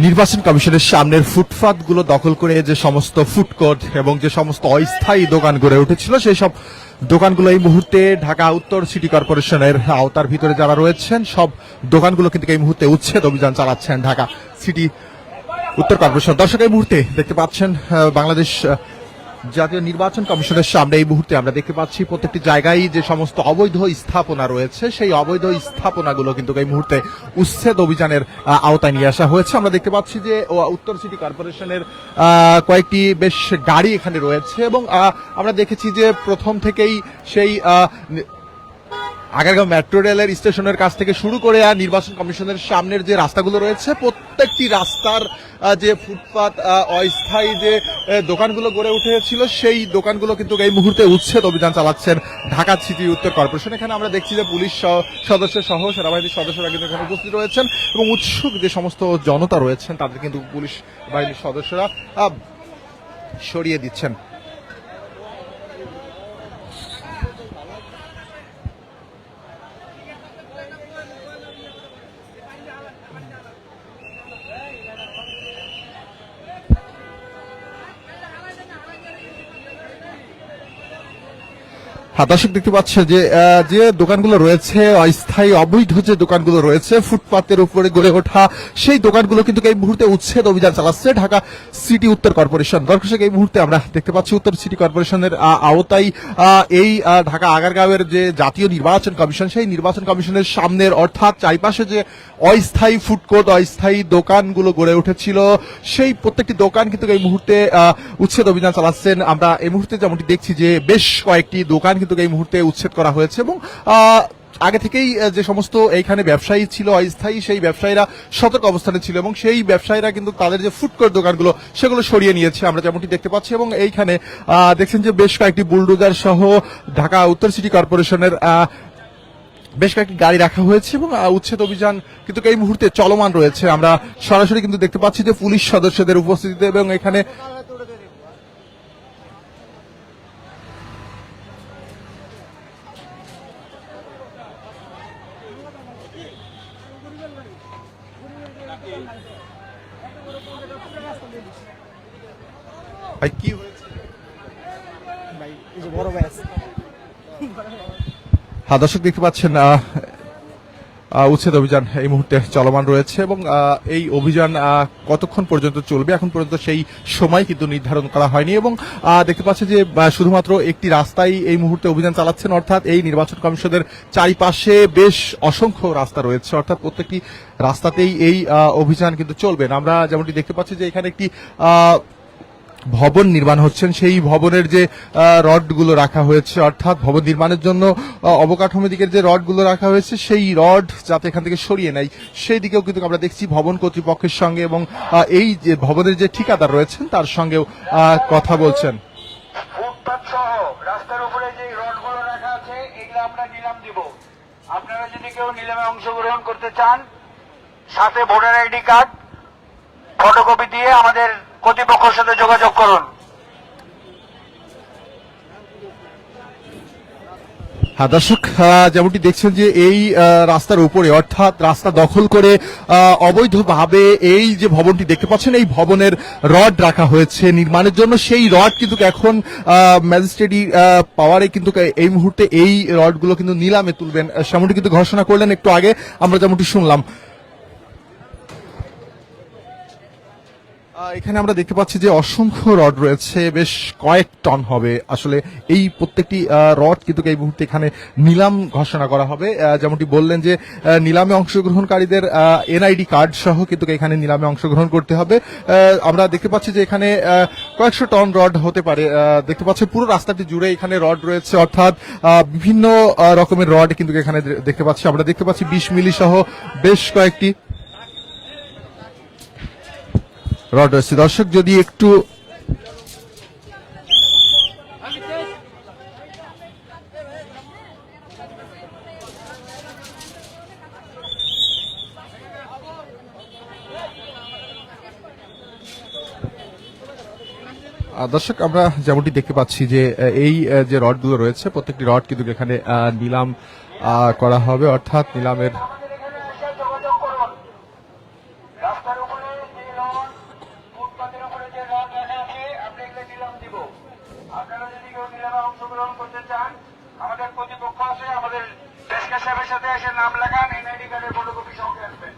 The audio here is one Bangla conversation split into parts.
নির্বাচন কমিশনের সামনের ফুটপাতগুলো দখল করে যে সমস্ত ফুডকোর্ট এবং যে সমস্ত অস্থায়ী দোকান গড়ে উঠেছিল, সেই সব দোকানগুলো এই মুহূর্তে ঢাকা উত্তর সিটি কর্পোরেশনের আওতার ভিতরে যারা রয়েছেন, সব দোকানগুলো কিন্তু এই মুহূর্তে উচ্ছেদ অভিযান চালাচ্ছেন ঢাকা সিটি উত্তর কর্পোরেশন। দর্শক, এই মুহূর্তে দেখতে পাচ্ছেন বাংলাদেশ জাতীয় নির্বাচন কমিশনের সামনে এই মুহূর্তে আমরা দেখতে পাচ্ছি প্রত্যেকটি জায়গায় যে সমস্ত অবৈধ স্থাপনা রয়েছে, সেই অবৈধ স্থাপনাগুলো কিন্তু এই মুহূর্তে উচ্ছেদ অভিযানের আওতায় নিয়ে আসা হয়েছে। আমরা দেখতে পাচ্ছি যে উত্তর সিটি কর্পোরেশনের কয়েকটি বেশ গাড়ি এখানে রয়েছে এবং আমরা দেখেছি যে প্রথম থেকেই সেই আগারগাঁও মেট্রো রেলের স্টেশনের কাছ থেকে শুরু করে আর নির্বাচন কমিশনের সামনের যে রাস্তাগুলো রয়েছে প্রত্যেকটি রাস্তার যে ফুটপাত অস্থায়ী যে দোকানগুলো গড়ে উঠেছিল, সেই দোকানগুলো কিন্তু এই মুহূর্তে উচ্ছেদ অভিযান চালাচ্ছেন ঢাকা সিটি উত্তর কর্পোরেশন। এখানে আমরা দেখছি যে পুলিশ সদস্য সহ সেনাবাহিনীর সদস্যরা কিন্তু এখানে উপস্থিত রয়েছেন এবং উৎসুক যে সমস্ত জনতা রয়েছেন, তাদের কিন্তু পুলিশ বাহিনীর সদস্যরা সরিয়ে দিচ্ছেন হ্যাঁ দর্শক দেখতে পাচ্ছেন যে যে দোকানগুলো রয়েছে, অস্থায়ী অবৈধ যে দোকানগুলো রয়েছে, ফুটপাতের উপরে গড়ে ওঠা, সেই দোকানগুলো কিন্তু এই মুহূর্তে উচ্ছেদ অভিযান চালাচ্ছে ঢাকা সিটি উত্তর কর্পোরেশন। দর্শক এই মুহূর্তে আমরা দেখতে পাচ্ছি উত্তর সিটি কর্পোরেশনের আওতায় এই ঢাকা আগারগাঁওয়ের যে জাতীয় নির্বাচন কমিশন, সেই নির্বাচন কমিশনের সামনের, অর্থাৎ চারিপাশে যে অস্থায়ী ফুডকোর্ট, অস্থায়ী দোকানগুলো গড়ে উঠেছিল, সেই প্রত্যেকটি দোকান কিন্তু এই মুহূর্তে উচ্ছেদ অভিযান চালাচ্ছেন। আমরা এই মুহূর্তে যেমনটি দেখছি যে বেশ কয়েকটি দোকান কিন্তু এই মুহূর্তে উচ্ছেদ করা হয়েছে এবং আগে থেকেই যে সমস্ত এইখানে ব্যবসায়ী ছিল, অস্থায়ী সেই ব্যবসায়ীরা সতর্ক অবস্থানে ছিল এবং সেই ব্যবসায়ীরা কিন্তু তাদের যে ফুডকোর্ট দোকানগুলো, সেগুলো সরিয়ে নিয়েছে। আমরা যেমনটি দেখতে পাচ্ছি এবং এইখানে দেখছেন যে বেশ কয়েকটি বুলডোজার সহ ঢাকা উত্তর সিটি কর্পোরেশনের বেশ কয়েকটি গাড়ি রাখা হয়েছে এবং উচ্ছেদ অভিযান কিন্তু এই মুহূর্তে চলমান রয়েছে। আমরা সরাসরি কিন্তু দেখতে পাচ্ছি যে পুলিশ সদস্যদের উপস্থিতিতে এবং এখানে ভাই কি হয়েছে? ভাই এই যে বড় ভাই আছে। হ্যাঁ দর্শক দেখতে পাচ্ছেন উচ্ছেদ অভিযান এই মুহূর্তে চলমান রয়েছে এবং এই অভিযান কতক্ষণ পর্যন্ত চলবে? এখন পর্যন্ত সেই সময় কিন্তু নির্ধারণ করা হয়নি এবং দেখতে পাচ্ছি যে শুধুমাত্র একটি রাস্তায় এই মুহূর্তে অভিযান চালাচ্ছেন অর্থাৎ এই নির্বাচন কমিশনের চারিপাশে বেশ অসংখ্য রাস্তা রয়েছে অর্থাৎ প্রত্যেকটি রাস্তাতেই এই অভিযান কিন্তু চলবে। আমরা যেমনটি দেখতে পাচ্ছি যে এখানে একটি ভবন নির্মাণ হচ্ছেন। সেই ভবনের যে রডগুলো রাখা হয়েছে, অর্থাৎ ভবন নির্মাণের জন্য অবকাঠামো দিকের যে রডগুলো রাখা হয়েছে, সেই রড যাতে এখান থেকে সরিয়ে নেয়, সেই দিকেও কিন্তু আমরা দেখছি ভবন কর্তৃপক্ষের সঙ্গে এবং এই যে ভবনের যে ঠিকাদার রয়েছেন, তার সঙ্গেও কথা বলছেন। আপনারা যদি কেউ নিলামে অংশগ্রহণ করতে চান, সাথে ভোটার আইডি কার্ড, ফটোকপি দিয়ে আমাদের কর্তৃপক্ষের সাথে যোগাযোগ করুন। হ্যাঁ দর্শক যেমনটি দেখছেন যে এই রাস্তার উপরে, অর্থাৎ রাস্তা দখল করে অবৈধভাবে এই যে ভবনটি দেখতে পাচ্ছেন, এই ভবনের রড রাখা হয়েছে নির্মাণের জন্য। সেই রড কিন্তু এখন ম্যাজিস্ট্রেটি পাওয়ারে কিন্তু এই মুহূর্তে এই রডগুলো কিন্তু নিলামে তুলবেন। সেমনটি কিন্তু ঘোষণা করলেন একটু আগে, আমরা যেমনটি শুনলাম। এখানে আমরা দেখতে পাচ্ছি যে অসংখ্য রড রয়েছে, বেশ কয়েক টন হবে। আসলে এই প্রত্যেকটি রড কিন্তু এই মুহূর্তে এখানে নিলাম ঘোষণা করা হবে। যেমনটি বললেন যে নিলামে অংশগ্রহণকারীদের এনআইডি কার্ড সহ কিন্তু এখানে নিলামে অংশগ্রহণ করতে হবে। আমরা দেখতে পাচ্ছি যে এখানে কয়েকশো টন রড হতে পারে। দেখতে পাচ্ছি পুরো রাস্তাটি জুড়ে এখানে রড রয়েছে, অর্থাৎ বিভিন্ন রকমের রড কিন্তু এখানে দেখতে পাচ্ছি। আমরা দেখতে পাচ্ছি বিশ মিলি সহ বেশ কয়েকটি রড রয়েছে। দর্শক, যদি একটু দর্শক, আমরা যেমনটি দেখতে পাচ্ছি যে এই যে রডগুলো রয়েছে, প্রত্যেকটি রড কিন্তু এখানে নিলাম করা হবে। অর্থাৎ নিলামের আমাদের প্রতিপক্ষ আছে, আমাদের দেশকে সাহেবের সাথে এসে নাম লেখান এনআইডি কার্ডের ফটোকপি সঙ্গে আসবে।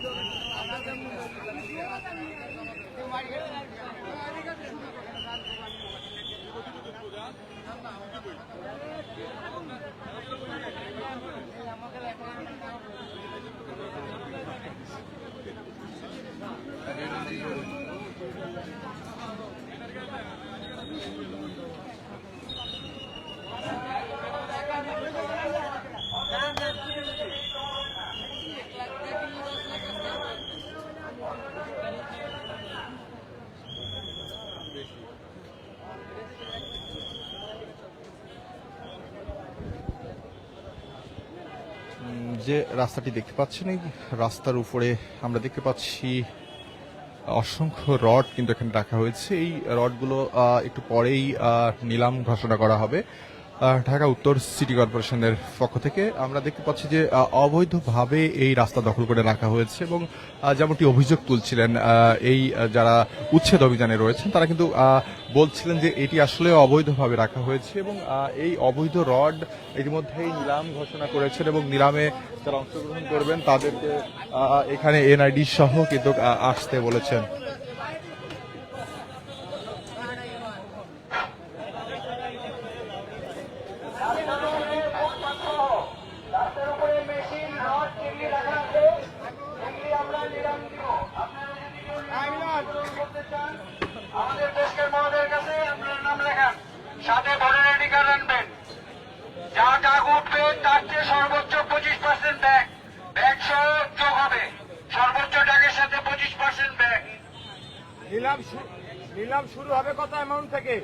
উম, যে রাস্তাটি দেখতে পাচ্ছেন, এই রাস্তার উপরে আমরা দেখতে পাচ্ছি অসংখ্য রড কিন্তু এখানে রাখা হয়েছে। এই রডগুলো একটু পরেই নিলাম ঘোষণা করা হবে ঢাকা উত্তর সিটি কর্পোরেশনের পক্ষ থেকে। আমরা দেখতে পাচ্ছি যে অবৈধভাবে এই রাস্তা দখল করে রাখা হয়েছে এবং যেমনটি অভিযোগ তুলছিলেন এই যারা উচ্ছেদ অভিযানে রয়েছেন, তারা কিন্তু বলছিলেন যে এটি আসলে অবৈধভাবে রাখা হয়েছে এবং এই অবৈধ রড ইতিমধ্যেই নিলাম ঘোষণা করেছেন এবং নিলামে যারা অংশগ্রহণ করবেন তাদেরকে এখানে এনআইডি সহ কিন্তু আসতে বলেছেন। আমাদের দেশের মহোদয়ের কাছে আপনার নাম লেখান সাথে ভোটার আইডি কার্ড আনবেন যা টাকা উঠবে তার চেয়ে সর্বোচ্চ পঁচিশ পার্সেন্ট ব্যাগ ব্যাগ সহ যোগ হবে। সর্বোচ্চ টাকার সাথে পঁচিশ পার্সেন্ট ব্যাগ নিলাম নিলাম শুরু হবে কত অ্যামাউন্ট থেকে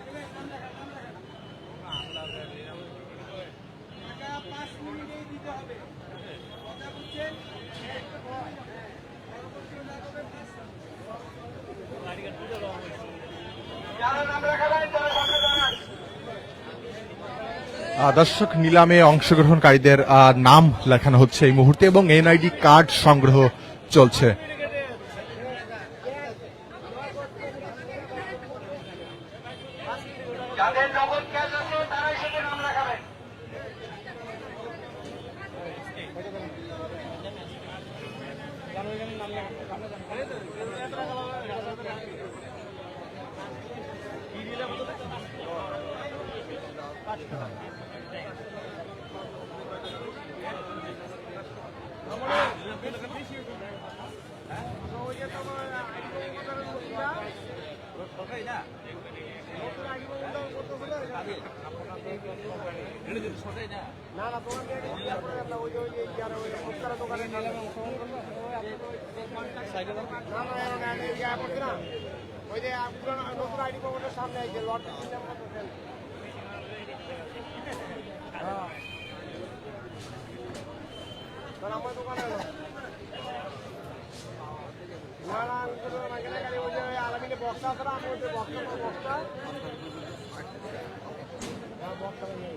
তারা সামনে দাঁড়ান আহ, দর্শক নিলামে অংশগ্রহণকারীদের আহ, নাম লেখানো হচ্ছে এই মুহূর্তে এবং এনআইডি কার্ড সংগ্রহ চলছে। যাদের নগদ না না তোমার ওই ওই ওই ফুচকার দোকানে না ইয়া। ওই যে নতুন আইডি প্রোভাইডার সামনে এই যে লট হ্যাঁ আমার দোকানে আলামিনে আছে না আমি ওই যে বক্সটা বক্সটা হ্যাঁ বক্সটা নেই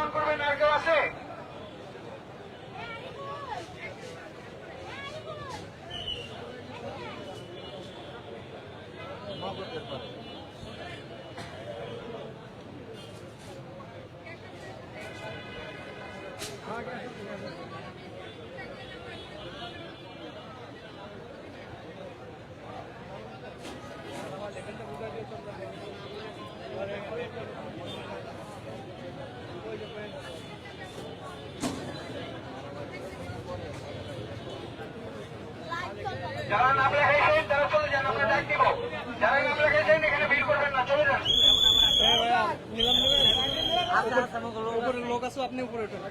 যারা নাম লেখাইছেন তারা চলে যান আমরা ডাক দিব যারা নাম লেখাইছেন এখানে ভিড় করবেন না চলে যান নিলাম নেবেন আপনার উপরে লোক আছে আপনি উপরে উঠেন